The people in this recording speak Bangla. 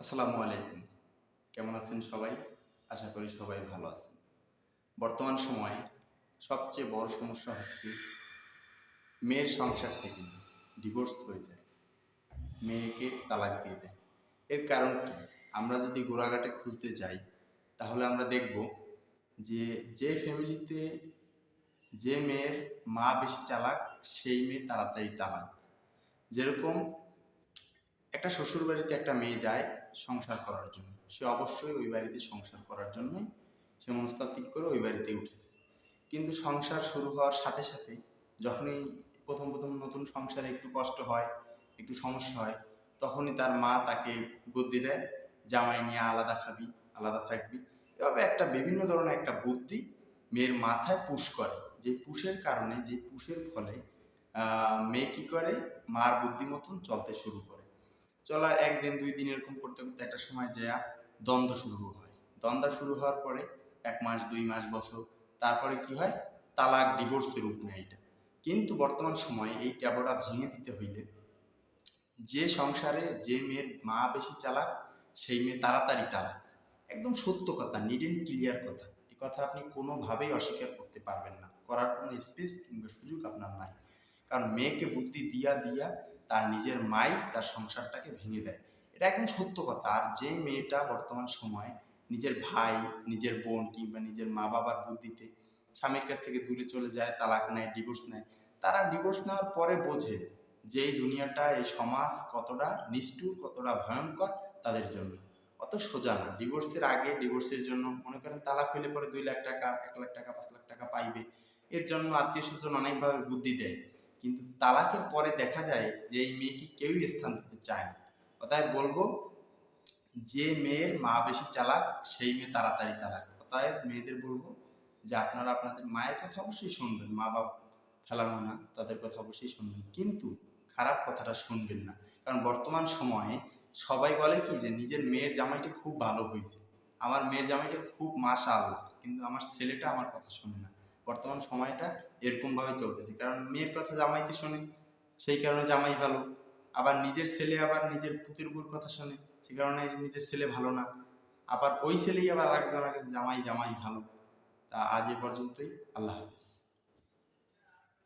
আসসালামু আলাইকুম। কেমন আছেন সবাই? আশা করি সবাই ভালো আছেন। বর্তমান সময়ে সবচেয়ে বড় সমস্যা হচ্ছে মেয়ের সংসার থেকে ডিভোর্স হয়ে যায়। মেয়েকে তালাক দিয়ে দেয়। এর কারণ কি? আমরা যদি গোড়াঘাটে খুঁজতে যাই, তাহলে আমরা দেখব যে যে ফ্যামিলিতে যে মেয়ের মা বেশি চালাক, সেই মেয়ে তাড়াতাড়ি তালাক। যেরকম একটা শ্বশুর বাড়িতে একটা মেয়ে যায় সংসার করার জন্য। সে অবশ্যই ওই বাড়িতে সংসার করার জন্যই সে মনস্তাত্ত্বিক করে ওই বাড়িতে উঠেছে। কিন্তু সংসার শুরু হওয়ার সাথে সাথে যখনই প্রথম প্রথম নতুন সংসারে একটু কষ্ট হয়, একটু সমস্যা হয়, তখনই তার মা তাকে বুদ্ধি দেয়, জামাই নিয়ে আলাদা খাবি, আলাদা থাকবি। এভাবে একটা বিভিন্ন ধরনের একটা বুদ্ধি মেয়ের মাথায় পুশ করে। যে পুষের কারণে, যে পুষের ফলে মেয়ে কি করে? মার বুদ্ধি মতন চলতে শুরু করে। চলার একদিন, দুই দিন এরকম করতে করতে একটা সময় যা দ্বন্দ্ব শুরু হয়। দ্বন্দ্ব শুরু হওয়ার পরে এক মাস, দুই মাস, বছর, তারপরে কি হয়? তালাক, ডিভোর্সের রূপ নেয় এটা কিন্তু বর্তমান সময়ে এই ট্যাবটা ভেঙে দিতে হইলে যে সংসারে যে মেয়ের মা বেশি চালাক, সেই মেয়ে তাড়াতাড়ি তালাক। একদম সত্য কথা নিড এন্ড ক্লিয়ার কথা। এই কথা আপনি কোনোভাবেই অস্বীকার করতে পারবেন না। করার কোনো স্পেস কিংবা সুযোগ আপনার নাই। কারণ মেয়েকে বুদ্ধি দিয়া দিয়া তার নিজের মাই তার সংসারটাকে ভেঙে দেয়। এটা একদম সত্য কথা। আর যে মেয়েটা বর্তমান সময়ে নিজের ভাই, নিজের বোন কিংবা নিজের মা বাবার বুদ্ধিতে স্বামীর কাছ থেকে দূরে চলে যায়, তালাক নেয় ডিভোর্স নেয়, তারা ডিভোর্স নেওয়ার পরে বোঝে যে এই দুনিয়াটা, এই সমাজ কতটা নিষ্ঠুর, কতটা ভয়ঙ্কর তাদের জন্য। অত সোজা না। ডিভোর্সের আগে ডিভোর্সের জন্য মনে করেন তালাক হইলে পরে দুই লাখ টাকা, এক লাখ টাকা, পাঁচ লাখ টাকা পাইবে। এর জন্য আত্মীয় স্বজন অনেকভাবে বুদ্ধি দেয়। কিন্তু তালাকের পরে দেখা যায় যে এই মেয়েকে কেউই স্থান দিতে চায় না। অতএব বলব, যে মেয়ের মা বেশি চালাক, সেই মেয়ে তাড়াতাড়ি তালাক। অতএব মেয়েদের বলব যে আপনারা আপনাদের মায়ের কথা অবশ্যই শুনবেন, মা বাপ ফেলানো না, তাদের কথা অবশ্যই শুনবেন। কিন্তু খারাপ কথাটা শুনবেন না। কারণ বর্তমান সময়ে সবাই বলে কি যে নিজের মেয়ের জামাইটা খুব ভালো হয়েছে। আমার মেয়ের জামাইটা খুব মাশা আল্লাহ কিন্তু আমার ছেলেটা আমার কথা শোনে না। বর্তমান সময়টা এরকমভাবে চলতেছে। কারণ মেয়ের কথা জামাইতে শোনে, সেই কারণে জামাই ভালো। আবার নিজের ছেলে আবার নিজের পুতির বউর কথা শোনে সে কারণে নিজের ছেলে ভালো না। আবার ওই ছেলেই আবার আরেকজনের কাছে জামাই জামাই ভালো। তা আজ এ পর্যন্তই। আল্লাহ হাফিজ।